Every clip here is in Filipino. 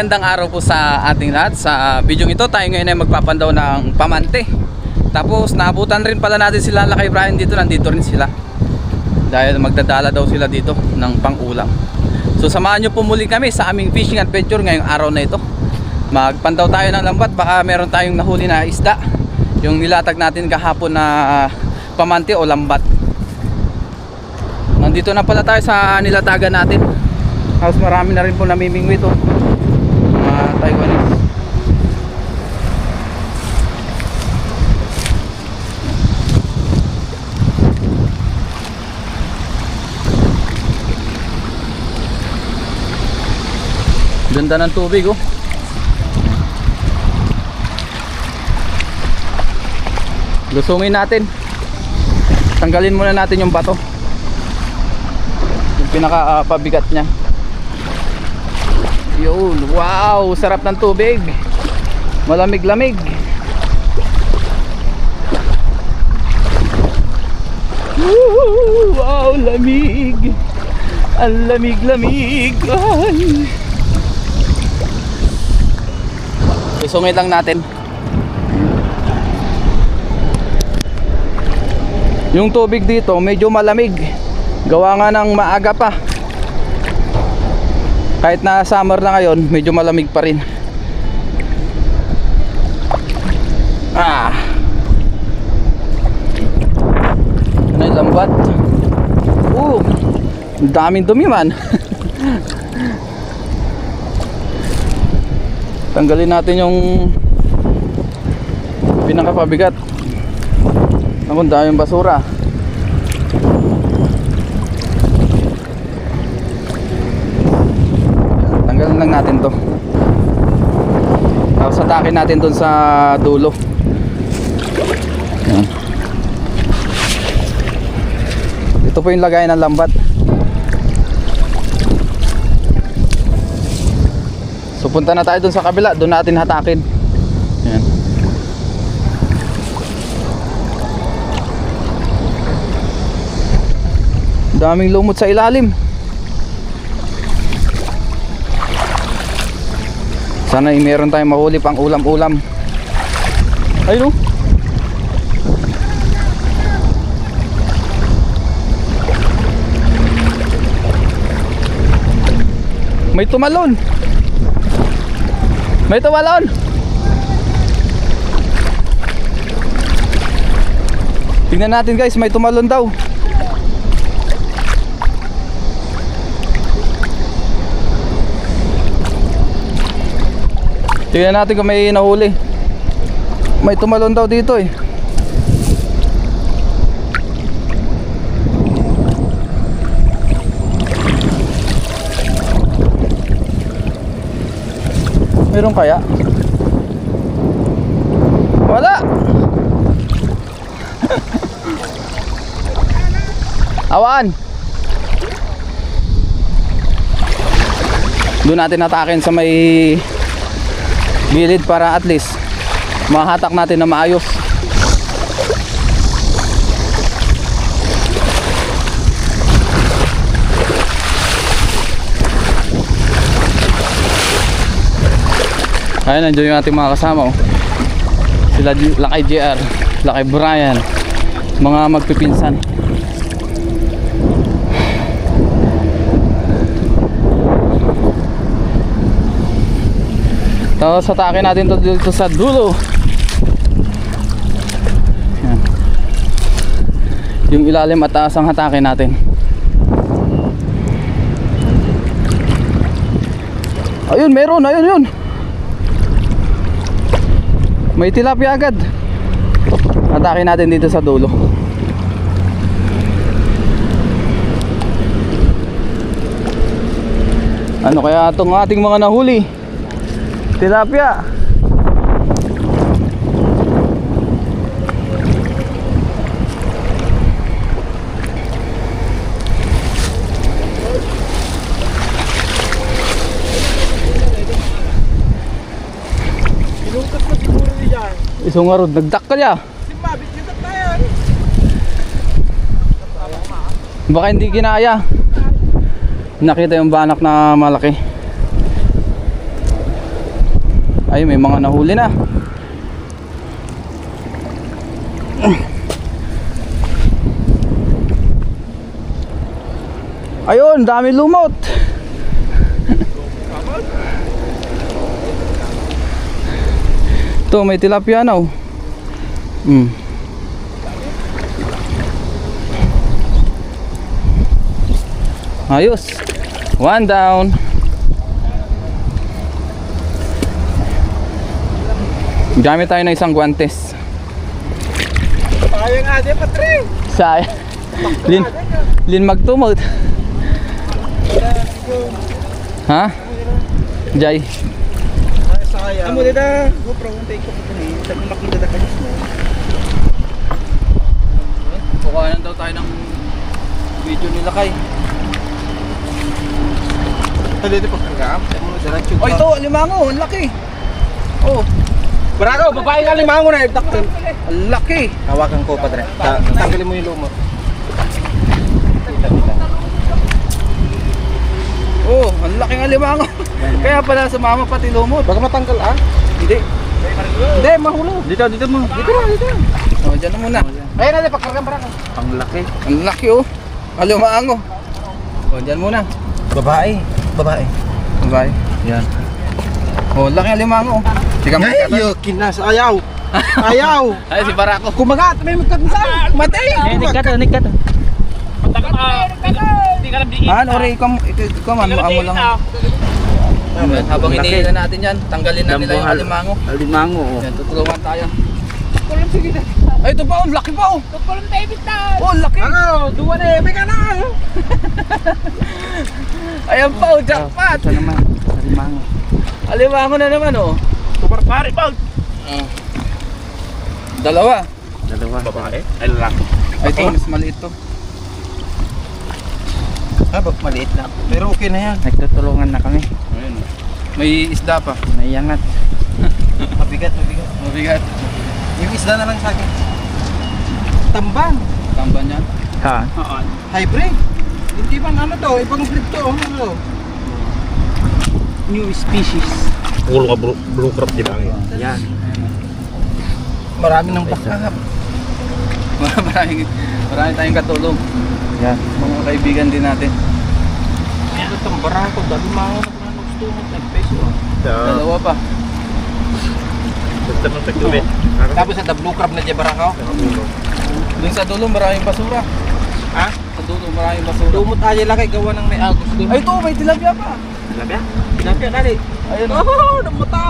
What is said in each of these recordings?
magandang araw po sa ating lahat. Sa video ito, tayo ngayon ay magpapandaw ng pamante. Tapos naabutan rin pala natin sila Lakay Brian dito, nandito rin sila. Dahil magdadala daw sila dito ng pang-ulam. So samahan nyo po muli kami sa aming fishing adventure ngayong araw na ito. Magpandaw tayo ng lambat, baka meron tayong nahuli na isda. Yung nilatag natin kahapon na ah, pamante o lambat. Nandito na pala tayo sa nilatagan natin. Tapos marami na rin po namimingwi ito. Mga Taiwanese. Ganda ng tubig oh. Lusungin natin. Tanggalin muna natin yung bato. Yung pinaka ah, pabigat niya. Yun, wow, sarap ng tubig. Malamig-lamig. Woo, wow, lamig. Ang lamig-lamig. Ay. Isungit lang natin. Yung tubig dito medyo malamig. Gawa nga ng maaga pa. Kahit na summer na ngayon, medyo malamig pa rin. Ah. Ano yung lambat? Ang daming dumi man. Tanggalin natin yung pinakapabigat. Ang daming basura. Tanggalin lang natin to. Tapos atakin natin dun sa dulo. Ito po yung lagay ng lambat. So punta na tayo dun sa kabila, dun natin hatakin. Yan. Daming lumot sa ilalim. Sana ay meron tayong mahuli pang ulam-ulam. Ayun oh. May tumalon. May tumalon. Tingnan natin guys, may tumalon daw. Tingnan natin kung may nahuli. May tumalon daw dito eh. Meron kaya? Wala. Awan. Doon natin atakin sa may gilid para at least mahatak natin na maayos. Ayun, nandiyan yung ating mga kasama. Oh. Sila Lakay JR, Lakay Brian, mga magpipinsan. Tapos atake natin to dito sa dulo. Yung ilalim at taas ang hatake natin. Ayun, meron, ayun, yun. May tilapia agad. Atake natin dito sa dulo. Ano kaya itong ating mga nahuli? Tilapia. Inukat na siguro Isang arod, nagdak ka niya. Si Mabit yung tayo. Baka hindi kinaya. Nakita yung banak na malaki. Ay, may mga nahuli na. Ayun, dami lumot. Ito, may tilapia na oh. Mm. Ayos. One down. Gamit tayo ng isang guantes. Tayo nga di patre. Sa Lin Lin magtumot. Ha? Jay. Amo dita. GoPro kung take ko pa ni. Sa makita da kanis mo. Kukuhanan daw tayo ng video nila kay. Pagkagam. Amo diretso. Oh, ito, limango, ang laki. Oh, Bravo, babae ka limango na daktal. ang laki. Hawakan ko padre. Ta tanggalin mo yung Oh, ang laki ng limango. Kaya pala sumama pati lumot. Baka matanggal ah. Hindi. Hindi, mahulog. Dito, dito mo. Dito na, dito. Oh, dyan na muna. Ayun na, pagkargam barako. Ang laki. Ang laki oh. Ang limango. Oh, dyan muna. Babae. Babae. Bye. Yan. Oh, laki ng limango. Sige mo. Ay, yo, kinas. Ayaw. Ayaw. Ay, si Barako. Kumagat, may magkat sa. Matay. nikat. Ah, ore, ikaw, ikaw, ikaw man, amo lang. Ayan, habang iniilan natin yan, tanggalin na nila yung alimango. Alimango. Yan, tutulungan tayo. Ay, ito pa, oh, laki pa, oh. Tulong David na! Oh, laki. Ano, duwa na, may ka na. Ayan pa, oh, jackpot. Ito naman, alimango. Alimango na naman, oh. Super pare pa. Ah. Dalawa. Dalawa. Babae? Ay, lalaki. Ay, ito, mas maliit to. Bak maliit lang. Pero okay na yan. Nagtutulungan na kami. Ayun. oh. May isda pa. Naiyangat. Mabigat, mabigat. Mabigat. Yung isda na lang sa akin. Tamban. Tamban yan. Ha? Hybrid. Hindi man ano to, ibang breed to. Ano to? New species. Pulo ka blue, crab di ba? Yan. Marami ng backup. maraming, maraming tayong katulong. Yan. Mga kaibigan din natin. Ano itong barako? Dali mga ano gusto mo nag-peso. Dalawa pa. Basta ng tagtubit. Tapos sa blue crab na di barako. Doon sa dulo maraming basura. Ha? Sa dulo maraming basura. Lumot aja lang kay gawa ng may agos doon. Ay, ito, may tilapia pa. tilapia? Tilapia kali. Ayun. Oh, namuta.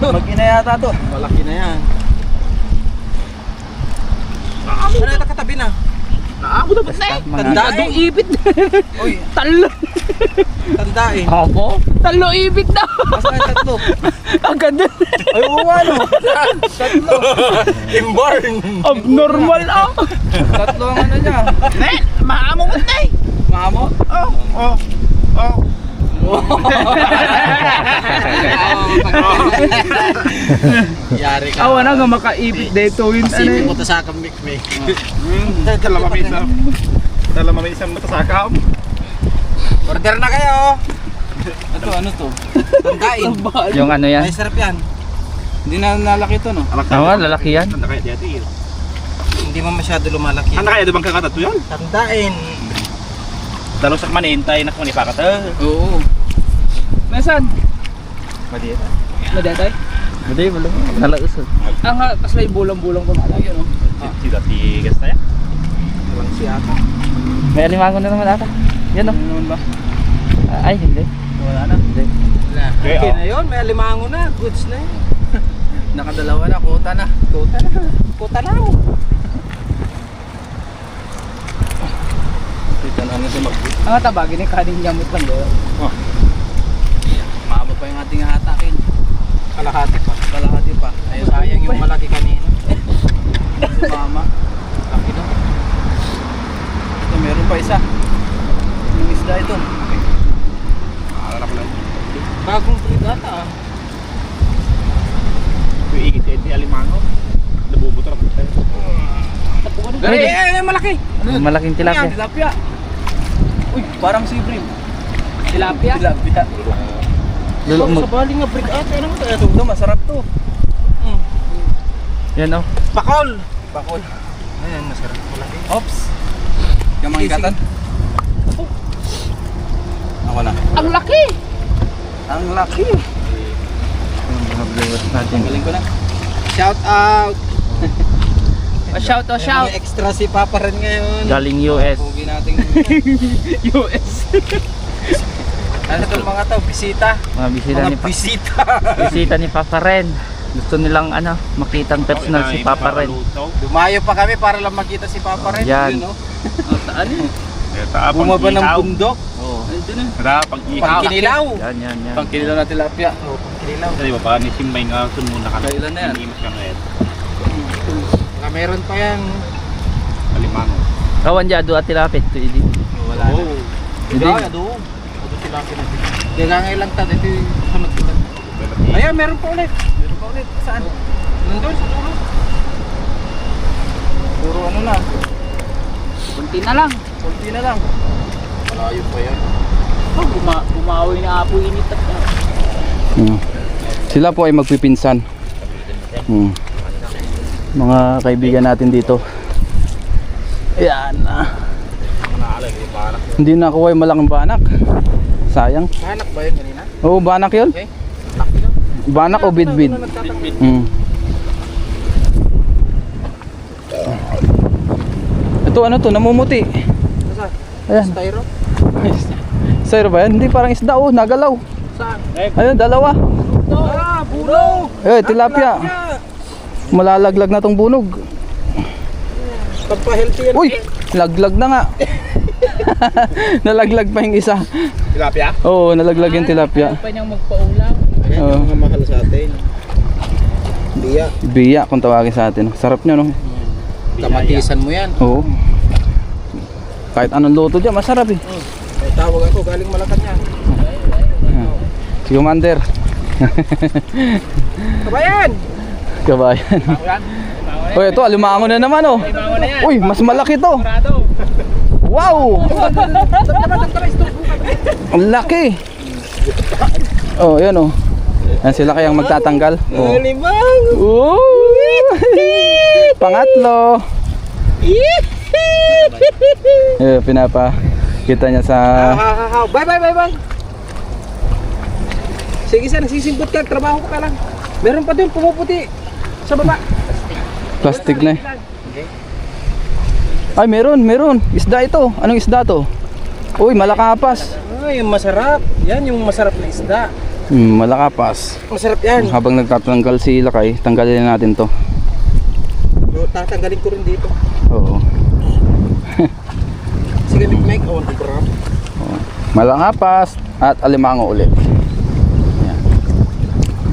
Mag-ina yata to. Malaki na yan. Ano ito katabi na? Naamo na ba? Tandadong ibit. Uy, Talo! Tandain. Opo. Talo ibig na! basta tatlo. Ang ganda! Ay, oo nga no. Tatlo. Imborn. Abnormal ah! Tatlo ang ano niya. Ne! Maamo mo na eh! Mamo? Oh, oh, oh. Yari ka. Awa na nga makaipit dito yun. Pasipin mo to sa akin, Mick, Mick. Dala mamisa. Dala mamisa mo tasakam. Order na kayo. Ito, ano to? Tandain. Yung ano yan? Ay, sarap yan. Hindi na nalaki to, no? Oo, lalaki yan. Ano kaya dati? Hindi mo masyado lumalaki. Ano kaya dabang kakatat to yan? Tandain. Dalo sa manintay na kung ni pakat. Oo. Nasaan? Madiet. Nadatay? Hindi, wala. Nalausod. Ang nga, tas may bulang-bulang pa malaki no? Si dati gas na yan. Walang siya ako. May alimango na naman ata. Yan o. Ano naman ba? Ay, hindi. Wala na. Hindi. Okay, Okay oh. na yun, may alimango na. Goods na yun. Nakadalawa na, kuta na. Kuta na. Kuta na. Dito na natin mag Ang nga tabagin ni kaning nyamot lang doon. Mama pa yung ating hatakin. Kalahati pa. Kalahati pa. Ayun, Sayang yung malaki kanina. si mama. Laki daw. Ito, meron pa isa. Yung isda ito. Alala ko lang. Bagong breed ata ah. Yung igit eh, di alimango. Nabubuto na po tayo. Ay, ay, ay, malaki. Malaking tilapia. Tilapia. Uy, parang si Brim. Tilapia? Tilapia. Lalo Sa mag... bali nga break out. Ano mo ito? Ito, masarap to. Yan oh. Pakol! Pakol. Ayan, masarap. Malaki. Oops. Yung mga ikatan. Ako na. Ang laki! Ang laki. Yung mga viewers natin. Galing ko na. Shout out! Oh, shout, oh, shout! May extra si Papa rin ngayon. Galing US. Pugi nating US! Ano tong mga to? Bisita. Mga bisita ni Mga pa bisita. bisita ni Papa Ren. Gusto nilang ano, makitang personal si Papa Ren. Dumayo pa kami para lang makita si Papa rin. Yan. Yun, no? Saan yun? Bumaba ng bundok. Oo. Nandun na. Pagkinilaw. Yan, yan, yan. Pangkinilaw na tilapia. Oh, pagkinilaw. Di ba pa ni Simbay nga sun muna ka. Kailan na yan? Inimos ka ngayon. Baka meron pa yan. Kalimango. Kawan dyan, doon at tilapit. Hindi. Wala na. Hindi. Hindi. Ado. Ado sila pinag. Kaya nga ngayon lang tad. Ito yung sunod sila. Ayan, meron pa ulit. Meron pa ulit. Saan? Nandun sa dulo. Puro ano na. Kunti na lang. Kunti na lang. Malayo pa yan. Oh, buma bumawi na apo init at ah. Hmm. Sila po ay magpipinsan. Hmm. Mga kaibigan natin dito. Yan. ah. Hindi na kuha yung malaking banak. Sayang. Anak ba yun kanina? Oo, banak yun. Okay. Banak o bidbid. Ano nagtatanggol? Hmm. Ito ano to, namumuti. Nasa? Ayan. Styro? Sir ba yan? Hindi parang isda oh, nagalaw. Saan? Ayun, dalawa. Ah, bulog! Eh, tilapia. Malalaglag na tong bunog. Pagpa-healthy yan. Uy, laglag na nga. nalaglag pa yung isa. Tilapia? Oo, nalaglag yung tilapia. Ayaw pa niyang magpaulam. Ayan Oo. yung mga mahal sa atin. Biya. Biya kung tawagin sa atin. Sarap nyo, no? Kamatisan mo yan. Oo. Kahit anong luto dyan, masarap eh. May tawag ako, galing Malacanang. Si Commander. Kabayan! Kabayan. Uy, ito, alimango na naman oh. Na yan. Uy, mas malaki to. Wow! Ang laki. Oh, yan oh. Yan sila kayang magtatanggal. Oh. Limang! Pangatlo. Eh, pinapa kita niya sa bye bye bye bye! Sige sir, nagsisimbot ka, trabaho ka lang. Meron pa doon pumuputi sa baba. plastic na eh. Ay, meron, meron. Isda ito. Anong isda to? Uy, malakapas. Ay, yung masarap. Yan yung masarap na isda. Hmm, malakapas. Masarap yan. Habang nagtatanggal si Lakay, tanggalin na natin to. So, tatanggalin ko rin dito. Oo. Sige, Big Mike, to grab. Malakapas at alimango ulit. Yan.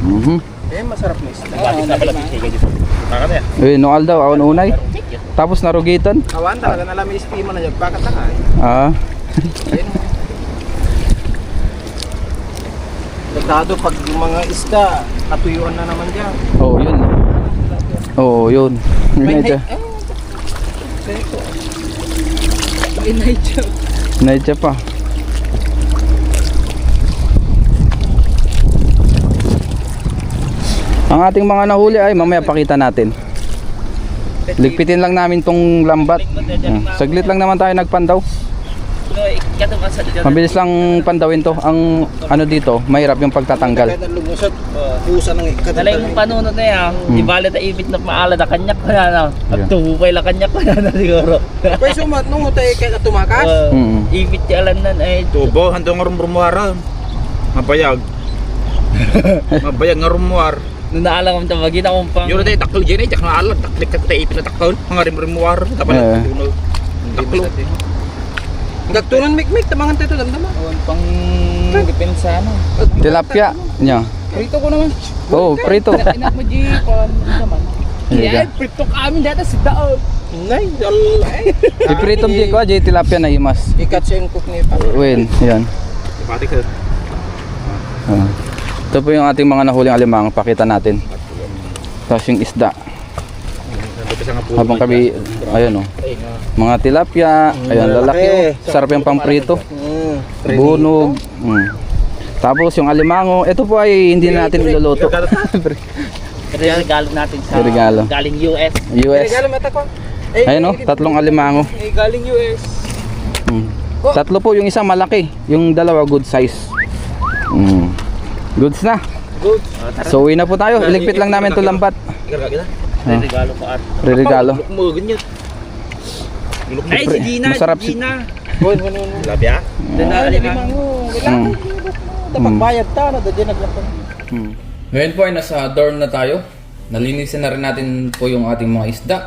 Mhm. Eh, masarap na isda. Bakit na pala pisiga dito? Baka na yan. Eh, noal daw, awan unay. Tapos narugitan. Kawan talaga na lang may estima na dyan. Bakit na? Ah. Dagdado pag yung mga isda, katuyuan na naman dyan. oo, oh, yun. Oo, oh, yun. Medyo. Medyo pa. Ang ating mga nahuli ay mamaya pakita natin. Ligpitin lang namin tong lambat. Yan. Saglit lang naman tayo nagpandaw. Mabilis lang pandawin to. Ang ano dito, mahirap yung pagtatanggal. Dalay mong panunod na yan. Di bali na ibit na maala na kanyak ko na na. At tuhukay lang kanyak ko na na siguro. Pwede sumat nung tayo kaya tumakas. Uh. Ibit ka lang na ay Tubo, hando nga rumrumuara. Mabayag. Mabayag nga rumuar. Nung naalam ko tawagin akong pang Yun na tayo, takal dyan eh. Tsak na alam, taklik ka tayo pinatakal. Mga rimrumuar. Dapat Eh. na tunog. Taklo. Gagtunan mikmik, tamangan tayo damdama. Awang pang depensa ano. Tilapia. Nya. Prito ko naman. Oh, prito. Inak mo G, pan naman. Iya. Yeah, prito ka amin data sa daog. Nay, dal. Ipritom di ko, jay tilapia na imas. Ikat siya yung cook ni pa. Win, yan. Pati ka. Ah. Ito po yung ating mga nahuling alimang, pakita natin. Tapos yung isda. Habang kami, ayun oh. Mga tilapia, ayan lalaki oh. Sarap yung pamprito. Bunog. Mm. Tapos yung alimango, ito po ay hindi na natin iluluto. Regalo natin sa Regalo. galing US. US. Regalo mata ko. Eh, Ayun o, tatlong alimango. eh, galing US. Mm. Tatlo po, yung isang malaki, yung dalawa good size. Mm. Goods na. Good. So uwi na po tayo. Iligpit lang namin to lambat. Ah. Regalo ko at. Re-regalo. Luk mo ganyan. Ay, si Gina, Masarap si si- Gina. Good, good, good. Labya. Doon na Ah, alimango. limango. Mm. Kailangan. Dapat bayad ta na dadyan naglakon. Hmm. Ngayon po ay nasa dorm na tayo. Nalinisin na rin natin po yung ating mga isda.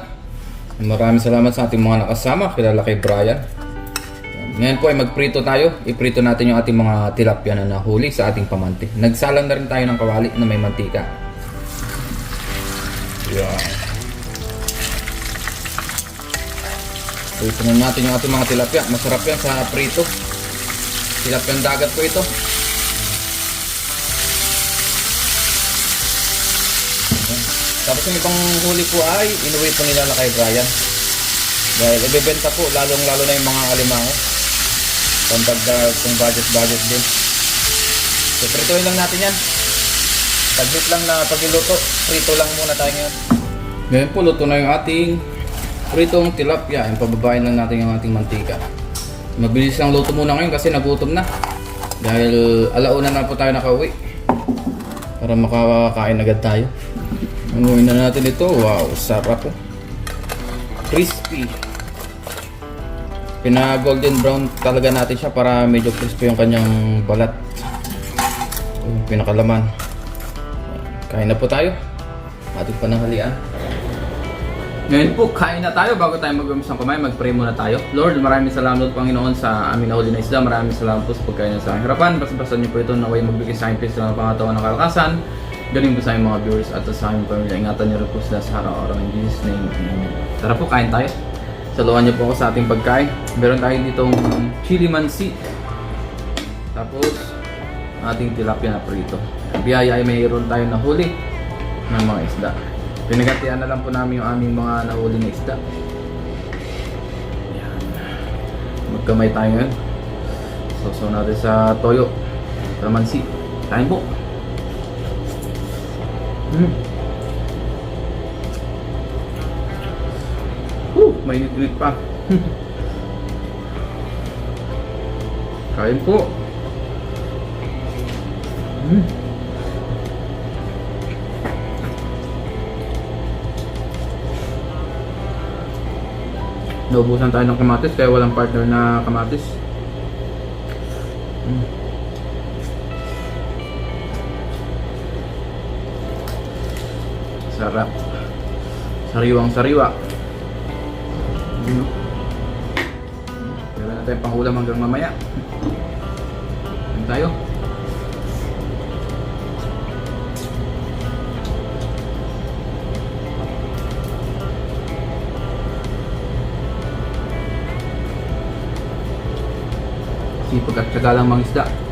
Maraming salamat sa ating mga nakasama. Kilala kay Brian. Ngayon po ay magprito tayo. Iprito natin yung ating mga tilapia na nahuli sa ating pamante. Nagsalang na rin tayo ng kawali na may mantika. Yan. Prito na natin yung ating mga tilapia. Masarap yan sa prito. Tilapia dagat po ito. Tapos yung ibang huli po ay inuwi po nila na kay Brian. Dahil ibebenta po lalong lalo na yung mga alimango. Pantagdag kung budget-budget din. So prituin lang natin yan. Taglit lang na pagiluto. Prito lang muna tayo ngayon. Ngayon po luto na yung ating pritong tilapia. Yung pababain lang natin yung ating mantika. Mabilis lang luto muna ngayon kasi nagutom na. Dahil alauna na po tayo nakauwi. Para makakain agad tayo. Anguin na natin ito. Wow, sarap po. Crispy. Pina golden brown talaga natin siya para medyo crispy yung kanyang balat. Yung pinakalaman. Kain na po tayo. Ating pananghalian. Ngayon po, kain na tayo bago tayo mag-umisang kumain. Mag-pray muna tayo. Lord, maraming salamat Panginoon sa amin na huli na isda. Maraming salamat po sa pagkain na sa aking harapan. Basta-basta niyo po ito naway magbigay sa akin peace ng pangatawan ng kalakasan. Galing po sa aming mga viewers at sa aming pamilya. Ingatan niyo rin po sila sa araw-araw in Jesus name. Amen. Tara po, kain tayo. Saluhan niyo po ako sa ating pagkain. Meron tayo ditong chili mansi. Tapos, ating tilapia na prito. Biyaya ay mayroon tayo na huli ng mga isda. Pinagatian na lang po namin yung aming mga nahuli na isda. Yan. Magkamay tayo ngayon. Sausaw natin sa toyo. Kalamansi. Kain po. Mm. Mainit-init pa. Kain po. Mm. Naubusan tayo ng kamatis kaya walang partner na kamatis. Mm. Sarap. Sariwang sariwa. Meron na tayong pangulam hanggang mamaya. Ano tayo? Sipag at syaga lang mga isda.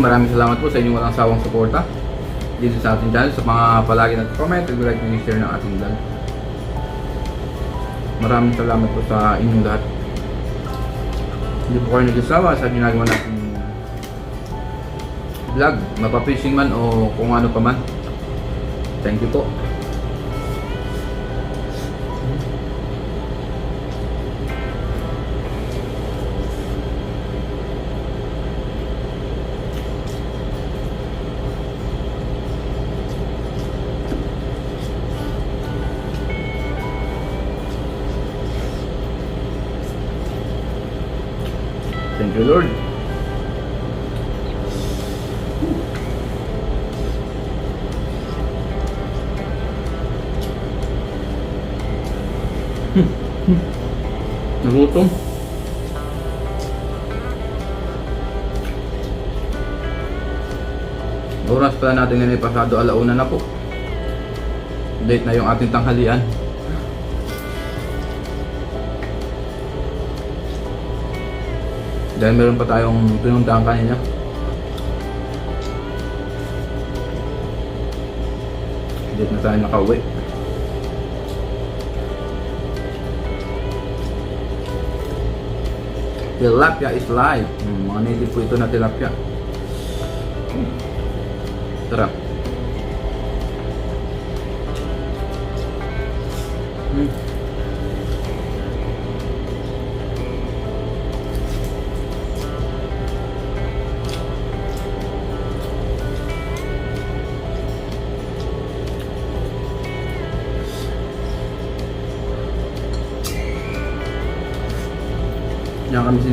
Maraming salamat po sa inyong walang sawang suporta dito sa ating channel. Sa mga palagi nag-comment, nag-like, nag-share ng ating vlog. Maraming salamat po sa inyong lahat. Hindi po kayo nagsasawa sa ginagawa natin vlog, mapa-fishing man o kung ano pa man. Thank you po. Nagutom. Oras pala natin ngayon ay pasado alauna na po. Late na yung ating tanghalian. Dahil meron pa tayong pinuntahan kanina. Dito na tayo nakauwi. Tilapia is life. Mm, mga native po ito na tilapia. Mm. Sarap.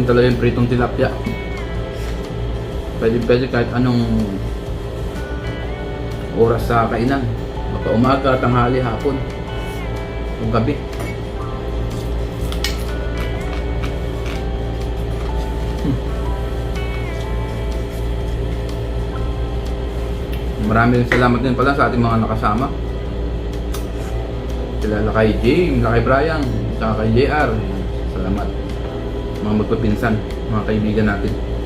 Talaga yung pritong tilapia. Pwede pwede kahit anong oras sa kainan. Mapa umaga, tanghali, hapon. O gabi. Hmm. Maraming salamat din pala sa ating mga nakasama. Sila kay James, kay Brian, saka kay JR. Salamat mga magpapinsan, mga kaibigan natin.